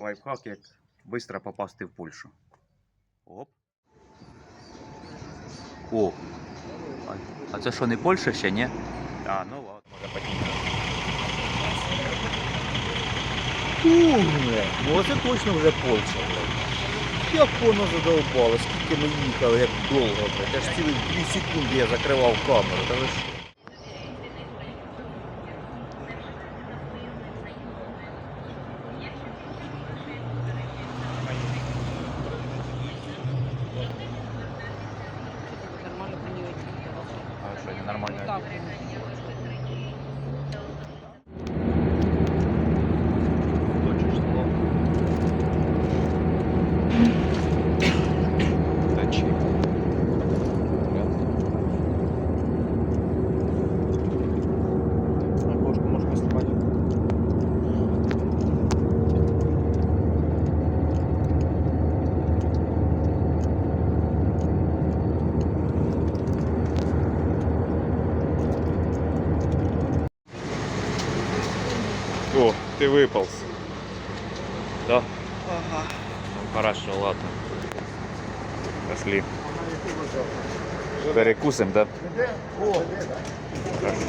лайфхак, як швидко попасти в Польщу. Оп. О. А, а це що, не Польща ще, ні? А, ну ладно, може подійти. Ну оце точно вже Польща, блядь. Як воно задовбало, скільки ми їхали, як довго, блядь. Аж цілих 2 секунди я закривав камеру. Та ви що? Нормально про нее А що, нормально? Так. Точиш слово. Точи. Окошко можна знімати. О, ты выполз. Да? Ага. Ну хорошо, ладно. Пошли. Перекусим, да? Хорошо.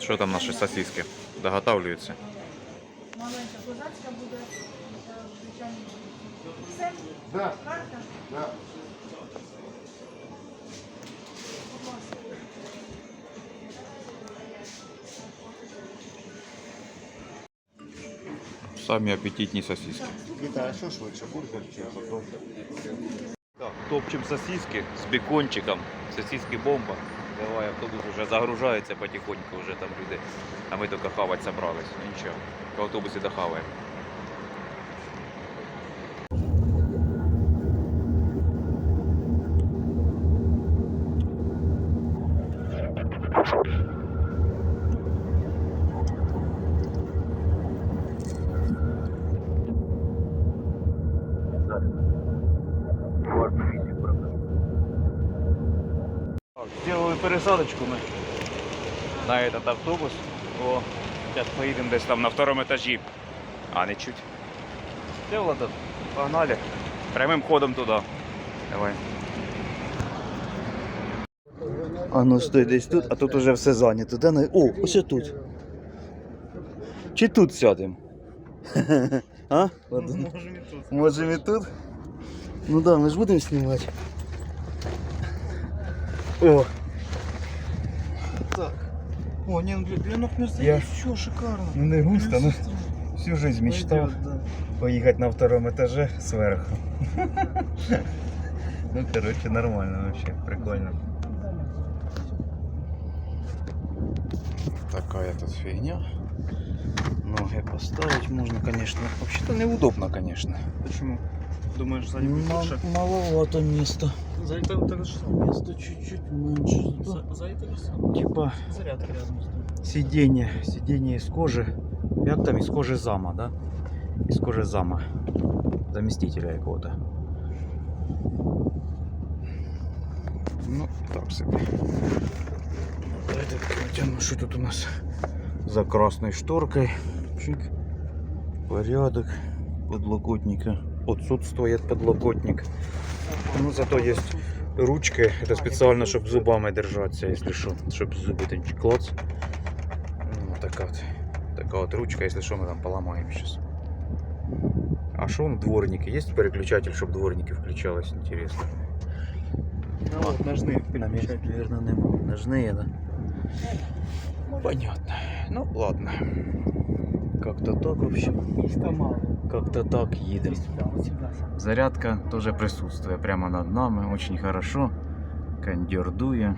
Що там наші сосиски? Доготавлюються. Маленька козацька буде, е. Все? Да. Карта? Да. Самі апетитні сосиски. Віта, а що швидше, бургер чи продовжує? Так, топчем сосиски з бекончиком. Сосиски бомба. Давай, автобус вже загружається потихоньку, вже там люди. А ми тільки хавати собрались. Ну нічого. В автобусі дохаваємо. Сделали пересадочку мы на этот автобус. О, сейчас поедем десь там на втором этажі. А, не чуть. Все, Влада, погнали. Прямим ходом туди. Давай. А ну стой десь тут, а тут уже все зайнято. Де на... О, ось тут. Чи тут сядемо? А? Можемо і тут. Можемо і тут? Ну да, ми ж будемо знімати. О, Так. О, для ног не Я- все шикарно. ну не густо, ну всю жизнь мечтав Пойдет, да. поехать на втором этаже сверху. Ну, короче, нормально вообще, прикольно. Такая тут фигня. Ноги поставить можно, конечно. Вообще-то неудобно, конечно. Почему? Думаешь, сзади будет лучше? маловато места. Сзади так, так же самое. Места чуть-чуть меньше. За- Сзади так же самое. Типа Зарядка рядом стоит. сиденье, сиденье из кожи. Як там из кожи зама, да? Из кожи зама. Заместителя якого-то. Ну, так себе. Давайте натягну, що тут у нас за красной шторкой. Чик. Порядок. Подлокотника. Отсутствует подлокотник. Ну, зато есть ручки. Это специально, чтобы зубами держаться, если что. Чтобы зубы там клац. Ну, така от. Така от ручка, если что, мы там поломаем сейчас. А что он дворники? Есть переключатель, чтобы дворники включалось? Интересно. Ну вот, ножные переключатели. наверное, нема. Ножные, да? Понятно. Ну, ладно. Как-то так, в общем. Места мало. Как-то так едем. Вот. Зарядка тоже присутствует прямо над нами. Очень хорошо. Кондер дуя.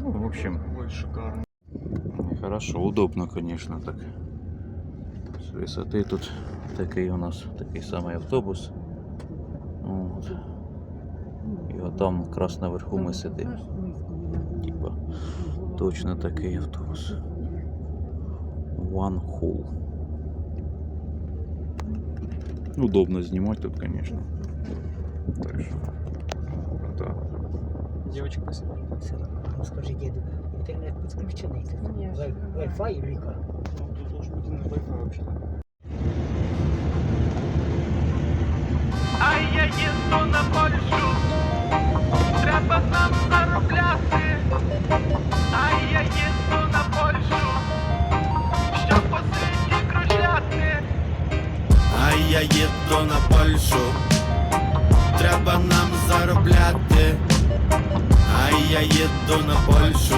Ну, в общем, Ой, шикарно. хорошо. Удобно, конечно, так. С высоты тут такий у нас такий самий автобус. От. І отам якраз наверху ми сидимо. Типа, точно такий автобус. One hole. Удобно знімати тут, конечно. Так що. Да. Девочка, спасибо. Скажи, деду, интернет подключений. Вай- Wi-Fi или как? Ну, тут должен Wi-Fi вообще. А я їду на Польщу, треба нам заробляти. Я їду на Польщу, треба нам заробляти. А я їду на Польщу,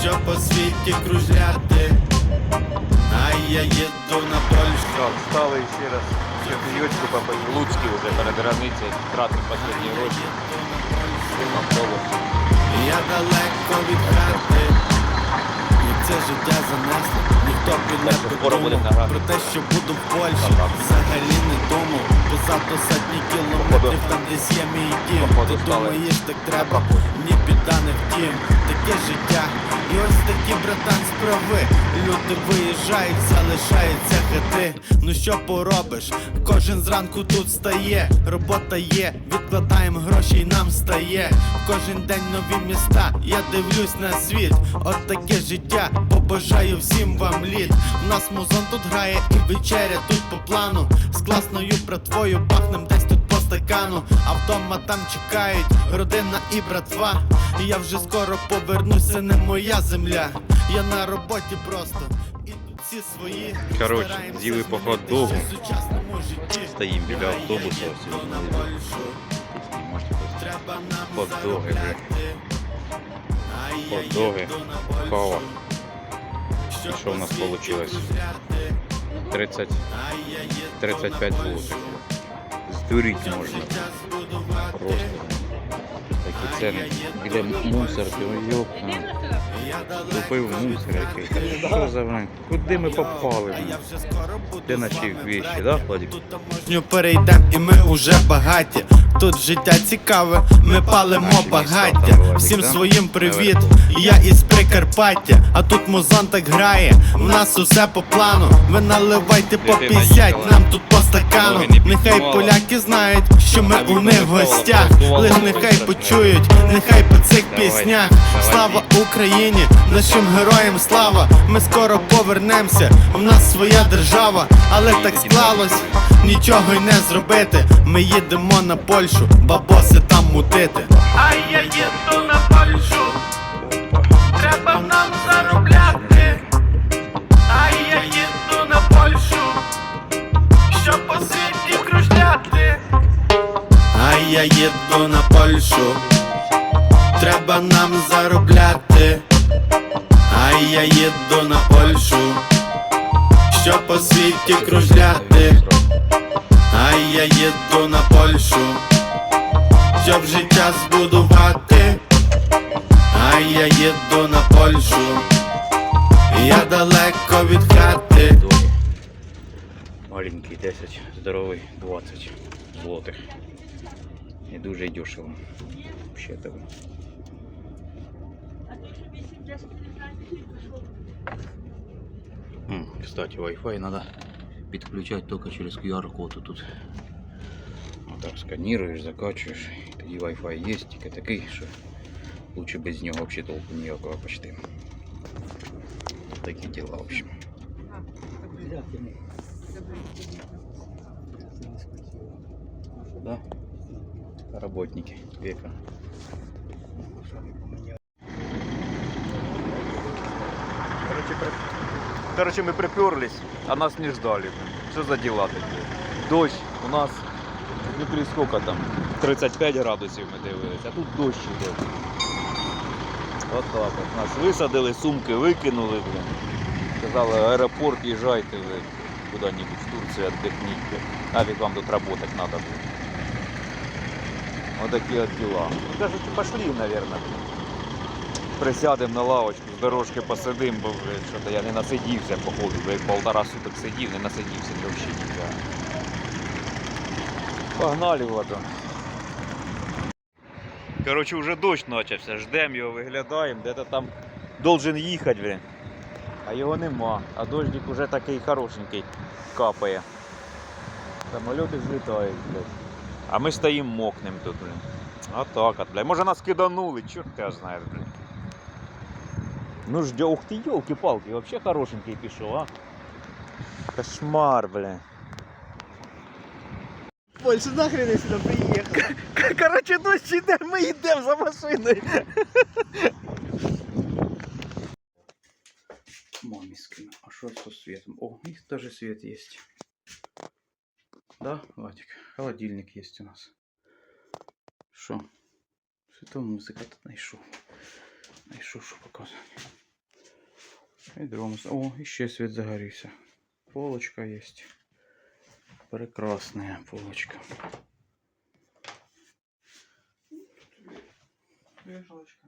щоб по світі кружляти. А я їду на Польщу. Так, стали ще раз попить. В Луцькі вже перед границею. Тратимо останні гроші. Я далеко від хати, це життя занесло, ніхто б не Так що скоро будемо подумав про те, що буду в Польщі. Взагалі не думав, позаду сотні кілометрів, там десь є мій дім. Ти думаєш, так треба, ні біда, не втім, таке життя. І ось такі братан справи. Люди виїжджають, залишаються хати. Ну що поробиш? Кожен зранку тут стає, робота є, відкладаємо гроші і нам стає. Кожен день нові міста, я дивлюсь на світ. От таке життя, побажаю всім вам літ. У нас музон тут грає і вечеря тут по плану. З класною братвою пахнем десь тут по стакану. А вдома там чекають родина і братва. І я вже скоро повернусь, це не моя земля. Я на роботі просто. І тут всі свої. Стараємося з'їли сучасному житті. Стоїмо біля автобуса, я на Польщу. кава. І що в нас получилось? 30, А я їду 35 на злотих. Польщу. Здуріть можна. Просто. Такі ціни. Біля мусорки, ой, йоп. Купив мусор якийсь. Що за блин? Куди ми попали? Де наші вами да, Владик? Тут таможню перейдем і ми уже багаті. Тут життя цікаве, ми палимо багаття. Всім своїм привіт. Я із Прикарпаття, а тут музон так грає. В нас усе по плану. Ви наливайте по 50, нам тут по стакану. Нехай поляки знають, що ми у них в гостях. Лиш нехай почують, нехай по цих піснях. Слава Україні, нашим героям слава. Ми скоро повернемося. У нас своя держава, але так склалось, нічого й не зробити. Ми їдемо на Польщу, бабоси там мутити. А я їду на Польщу, я їду на Польщу, я далеко від хати. Маленький 10, здоровий 20 злотих. І дуже дешево. Ще того. Кстати, Wi-Fi надо підключати тільки через QR-код тут. Отак сканіруєш, закачуєш, тоді Wi-Fi є, тільки такий, що лучше без нього взагалі толку ніякого почти. Такі діла, в общем. Да? Работники века. Короче, при... Короче, мы приперлись, а нас не ждали. блин. Что за дела такие? Дощ у нас в Дніпрі сколько там? 35 градусів ми дивилися, а тут дощ іде. От так от. Нас висадили, сумки викинули, блин. Сказали, аеропорт їжджайте ви куди-нибудь в Турцію віддихніть. Нафіг вам тут работать надо буде. Вот такие вот дела. Ну, кажуть, пошли, наверное. Присядемо на лавочку, з дорожки посидим, бо що-то я не насидівся, походу, бо як полтора суток сидів, не насидівся взагалі ніде. Погнали, Владон. Коротше, вже дощ почався, ждемо його, виглядаємо, де-то там должен їхати, блін. А його нема, а дождик уже такий хорошенький капає. Самоліти злітають, блядь. А ми стоїмо мокнем тут, блін. А так от, блядь. Може нас киданули, чорт я знає, блін. Ну ждет, ух ты, елки-палки, вообще хорошенький пішов, а. Кошмар, бля. Больше нахрен я сюда приехал. Короче, дощ іде, ми йдемо за машиною. Мамі скину. А що со світом? О, у них теж світ є. Да, Владик? Холодильник є у нас. Що? Світова музика тут знайшов. Знайшов, що показати. І дромс. О, і ще світ загорівся. Полочка є. Прекрасная полочка. Вешалочка.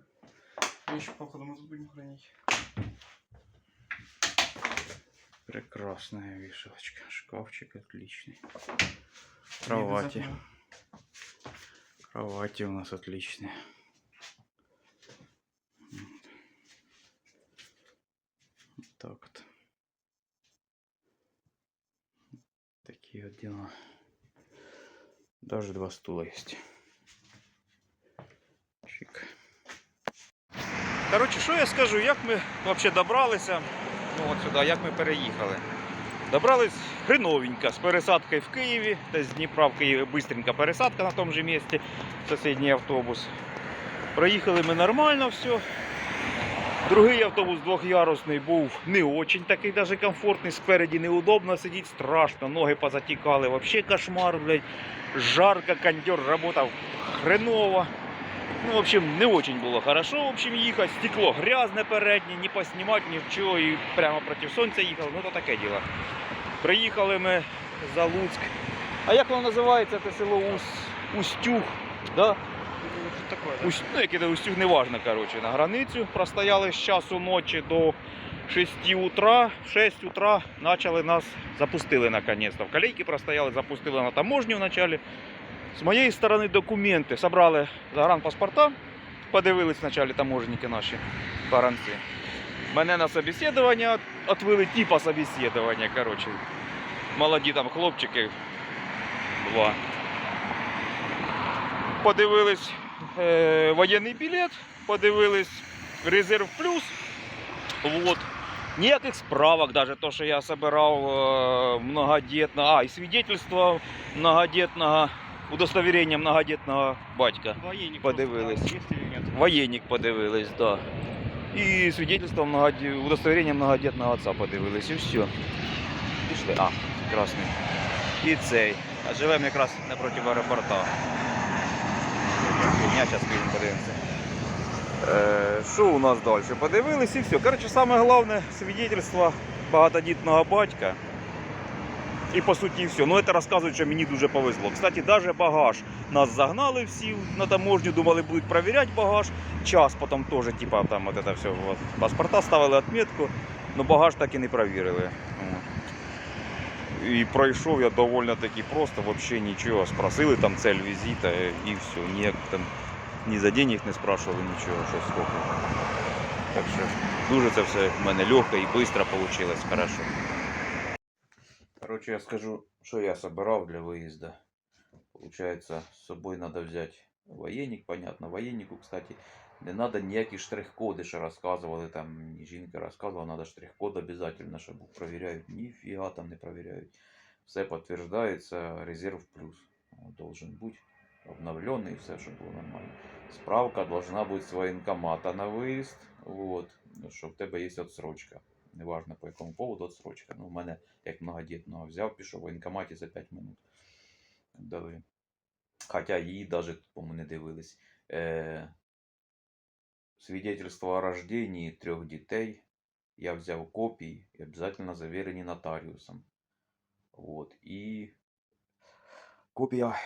Вещи, походу, мы будем хранить. Прекрасная вешалочка. Шкафчик отличный. Кровати. Кровати у нас отличные. Вот так Такие вот дела. Даже два стула есть. Чик. Коротше, що я скажу, як ми взагалі добралися ну, от сюди, як ми переїхали. Добрались хреновенько з пересадкою в Києві, десь з Дніпра в Києві бистренька пересадка на тому же місці, сусідній автобус. Проїхали ми нормально все. Другий автобус двохярусний був не очень такий даже комфортний, спереді неудобно сидіти, страшно, ноги позатікали, вообще кошмар, блядь. Жарко, кондер работав хреново. Ну, в общем, не очень было хорошо, в общем, ехать. Стекло грязне переднє, ні поснимать, ні в чого, і прямо проти сонця їхали. Ну, то таке діло. Приїхали ми за Луцьк. А як воно називається, це село Ус... Устюг? Да? Ну, яке це Устюг, неважно, коротше, на границю. Простояли з часу ночі до 6 утра. В 6 утра почали нас, запустили наконец-то. В колейки простояли, запустили на таможню вначале. З моєї сторони документи. Собрали загранпаспорта, подивились вначале таможенники наші баранці. Мене на собеседування отвели типа собеседування, коротше. Молоді там хлопчики. Два. Подивились е, воєнний білет, подивились резерв плюс. Вот. Ніяких справок, даже то, що я собирав е, многодетно. А, і свидетельство многодетного, удостоверення многодетного батька. Военник Подивились. просто, да? Воєнник подивились, да. І свидетельство многоді... удостоверення многодетного отца подивились, і все. Пішли. А, красний. І цей. А живемо якраз напроти аеропорта. Я зараз підемо подивимося. Е, Що у нас далі? Подивились і все. Коротше, саме головне свидетельство багатодітного батька. І по суті все. Ну це розказують, що мені дуже повезло. Кстати, навіть багаж нас загнали всі на таможню, думали, будуть перевіряти багаж. Час потім теж, типа, там от це все, от, паспорта ставили відмітку, але багаж так і не перевірили. От. І пройшов я доволі таки просто, взагалі нічого. Спросили там цель візита і все. Ніяк там ні за денег не спрашивали нічого, що скільки. Так що дуже це все в мене легко і швидко вийшло, хорошо. Короче, я скажу, що я собирав для виїзду. Получается, з собою треба взяти воєнник, понятно. Воєннику, кстати, не треба ніякі штрих-коди, що розказували, там жінка розказувала, треба штрих-код обов'язково, щоб провіряють. Ніфіга там не провіряють. Все підтверджується, резерв плюс. Должен бути обновлений, все, щоб було нормально. Справка должна бути з воєнкомата на виїзд, вот, що в тебе є отсрочка. Неважно по якому поводу отсрочка. Ну, в мене як многодітного взяв, пішов в воєнкоматі за 5 минут. Дали. Хоча її навіть, по-моєму, не дивились. Е, свидетельство о рождении трьох дітей. Я взяв копії і обов'язково завірені нотаріусом. Вот. І копія,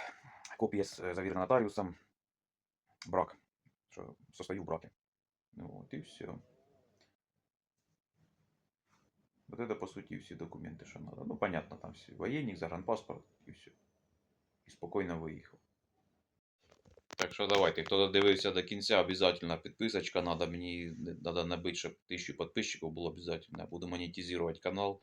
копія з- е, завірена нотаріусом. Брак. Що состою в браке. Ну, Вот, і все. Вот это, по сути, все документы, что надо. Ну, понятно, там все. Военник, загранпаспорт и все. І спокійно виїхав. Так що давайте, хто додивився до кінця, обов'язково підписочка надо. Мені треба набити, щоб тисячу підписчиків було обов'язково. Я буду монетизувати канал.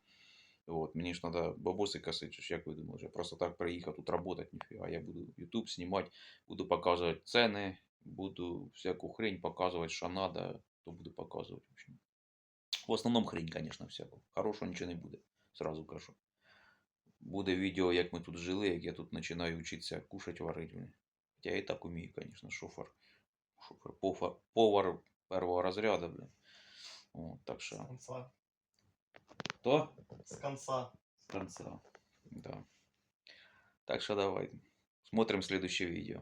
Вот, мені ж треба бабуси косити, як ви думаєте, просто так приїхав тут працювати, ніфіга. Я буду YouTube знімати, буду показувати ціни, буду всяку хрень показувати, що треба, то буду показувати. В общем. В основному хрень, звісно, всяко. Хорошого нічого не буде. Сразу кажу. Буде відео, як ми тут жили, як я тут починаю вчитися кушати варити. Блін. Хоча я і так умію, звісно, шофер. Шофер, пофа- повар першого розряду, блін. О, так З що. конца. То? З конца. С конца. Да. Так что давай. Смотрим следующее видео.